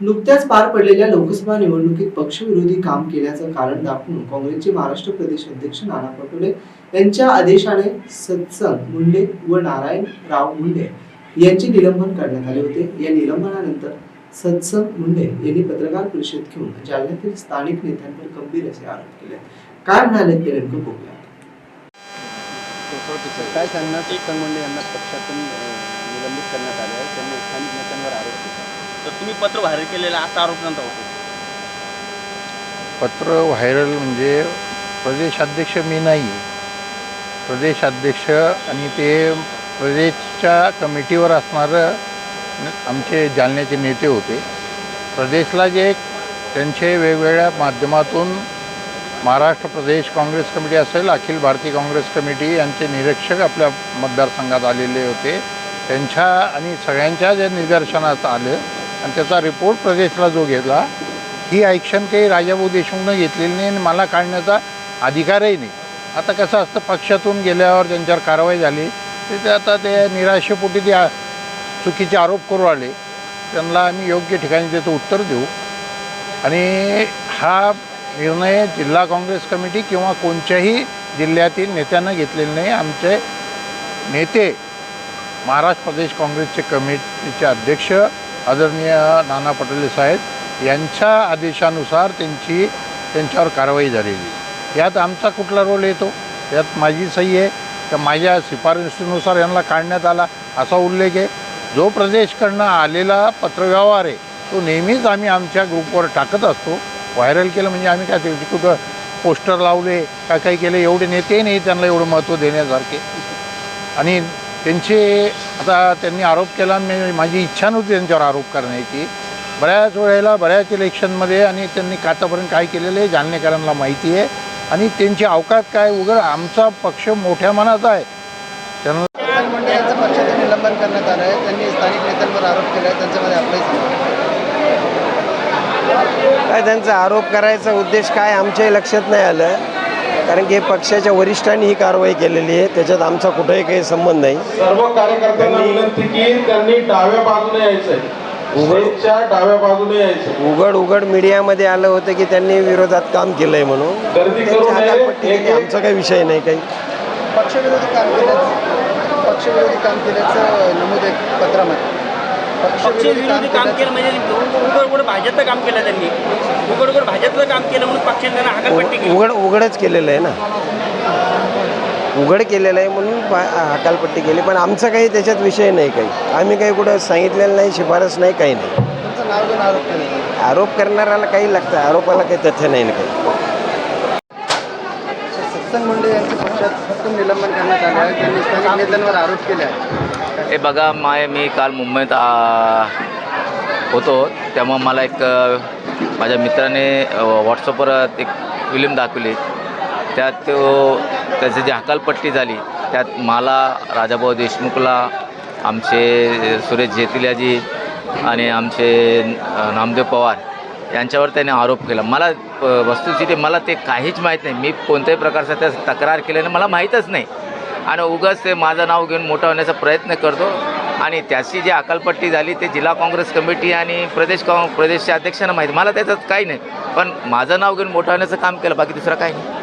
नुकत्याच पार पडलेल्या लोकसभा निवडणुकीत पक्षविरोधी काम केल्याचं कारण दाखवून काँग्रेसचे महाराष्ट्र प्रदेश अध्यक्ष नाना पटोले यांच्या आदेशाने सत्संग मुंडे व नारायण राव मुंडे यांचे निलंबन करण्यात आले होते. या निलंबनानंतर सत्संग मुंडे यांनी पत्रकार परिषद घेऊन जालन्यातील स्थानिक नेत्यांवर गंभीर असे आरोप केले. काय म्हणाले ते नेमकं बघूया. काय सांगणार सत्संग मुंडे यांना पक्षातून निलंबित करण्यात आले आहे. त्यांनी स्थानिक नेत्यांवर आरोप केला. तुम्ही पत्र व्हायरल केलेलं असा आरोप नंतर होतो. पत्र व्हायरल म्हणजे प्रदेशाध्यक्ष मी नाही. प्रदेशाध्यक्ष आणि ते प्रदेशच्या कमिटीवर असणारं आमचे जालन्याचे नेते होते. प्रदेशला जे त्यांचे वेगवेगळ्या माध्यमातून महाराष्ट्र प्रदेश काँग्रेस कमिटी असेल अखिल भारतीय काँग्रेस कमिटी यांचे निरीक्षक आपल्या मतदारसंघात आलेले होते. त्यांच्या आणि सगळ्यांच्या जे निदर्शनात आलं आणि त्याचा रिपोर्ट प्रदेशला जो घेतला ही ॲक्शन काही राजाभाऊ देशमुखनं घेतलेली नाही आणि मला काढण्याचा अधिकारही नाही. आता कसं असतं पक्षातून गेल्यावर त्यांच्यावर कारवाई झाली ते ते आता ते निराशेपोटी ते चुकीचे आरोप करू आले. त्यांना आम्ही योग्य ठिकाणी त्याचं उत्तर देऊ. आणि हा निर्णय जिल्हा काँग्रेस कमिटी किंवा कोणत्याही जिल्ह्यातील नेत्यानं घेतलेले नाही. आमचे नेते महाराष्ट्र प्रदेश काँग्रेसचे कमिटीचे अध्यक्ष आदरणीय नाना पटोले साहेब यांच्या आदेशानुसार त्यांची त्यांच्यावर कारवाई झालेली. यात आमचा कुठला रोल येतो? यात माझी सही आहे. तर माझ्या शिफारशीनुसार यांना काढण्यात आला असा उल्लेख आहे. जो प्रदेशकडनं आलेला पत्रव्यवहार आहे तो नेहमीच आम्ही आमच्या ग्रुपवर टाकत असतो. व्हायरल केलं म्हणजे आम्ही काय कुठं पोस्टर लावले का काही केले एवढे नेते नाही त्यांना एवढं महत्त्व देण्यासारखे. आणि त्यांचे आता त्यांनी आरोप केला मी माझी इच्छा नव्हती त्यांच्यावर आरोप करण्याची. बऱ्याच वेळेला बऱ्याच इलेक्शनमध्ये आणि त्यांनी आतापर्यंत काय केलेलं आहे जालनेकरांना माहिती आहे. आणि त्यांची अवकात काय उघड आमचा पक्ष मोठ्या मनाचा आहे. त्यांना निलंबन करण्यात आलं आहे. त्यांनी स्थानिक नेत्यांवर आरोप केला आहे त्यांच्यामध्ये आपलाही काय त्यांचा आरोप करायचा उद्देश काय आमच्याही लक्षात नाही आलं. कारण की पक्षाच्या वरिष्ठांनी ही कारवाई केलेली आहे. त्याच्यात आमचा कुठेही काही संबंध नाही. सर्व कार्यकर्त्यांना त्यांनी- विनंती की त्यांनी डाव्या बाजूने यायचंय. स्टेजच्या डाव्या बाजूने यायचं उघड उघड मीडियामध्ये आलं होतं की त्यांनी विरोधात काम केलं आहे म्हणून. गर्दी करू त्यांची नये. हकालपट्टी केली. एक- आमचा काही विषय नाही काही. पक्षविरोधी काम केल्याचं पक्षविरोधी काम केल्याचं नमूद आहे पत्रामध्ये. पक्षविरोधी काम केलं म्हणजे उघड उघड भाजपचं काम केलं त्यांनी. उघड केलं म्हणून पक्षाने त्यांना हकालपट्टी केली. उघड उघडच केलेलं आहे ना. उघड केलेलं आहे म्हणून पा- हकालपट्टी केली. पण आमचा काही त्याच्यात विषय नाही काही. आम्ही काही कुठं सांगितलेलं नाही शिफारस नाही काही नाही. आरोप करणाऱ्याला काही लागतं. आरोपाला काही तथ्य नाही ना काही. सत्संग पक्षातून निलंबन करण्यात आलं आहे. त्यांनी स्थानिक नेत्यांवर आरोप केले आहे हे बघा माय मी काल मुंबईत आ, होतो. तेव्हा मला एक माझ्या मित्राने व्हॉट्सअपवर एक फिल्म दाखवली. त्यात तो त्याची जी हकालपट्टी झाली त्यात मला राजाभाऊ देशमुखला आमचे सुरेश जेतिल्याजी आणि आमचे नामदेव पवार यांच्यावर त्याने आरोप केला. मला वस्तुस्थिती मला ते काहीच माहीत नाही. मी कोणत्याही प्रकारचा त्या तक्रार केल्याने मला माहीतच नाही. आणि उगाच ते माझं नाव घेऊन मोठं होण्याचा प्रयत्न करतो. आणि त्याची जी अकालपट्टी झाली ते जिल्हा काँग्रेस कमिटी आणि प्रदेश काँ प्रदेशच्या अध्यक्षांना माहिती मला त्याच्यात काही नाही. पण माझं नाव घेऊन मोठं होण्याचं काम केलं बाकी दुसरं काही नाही.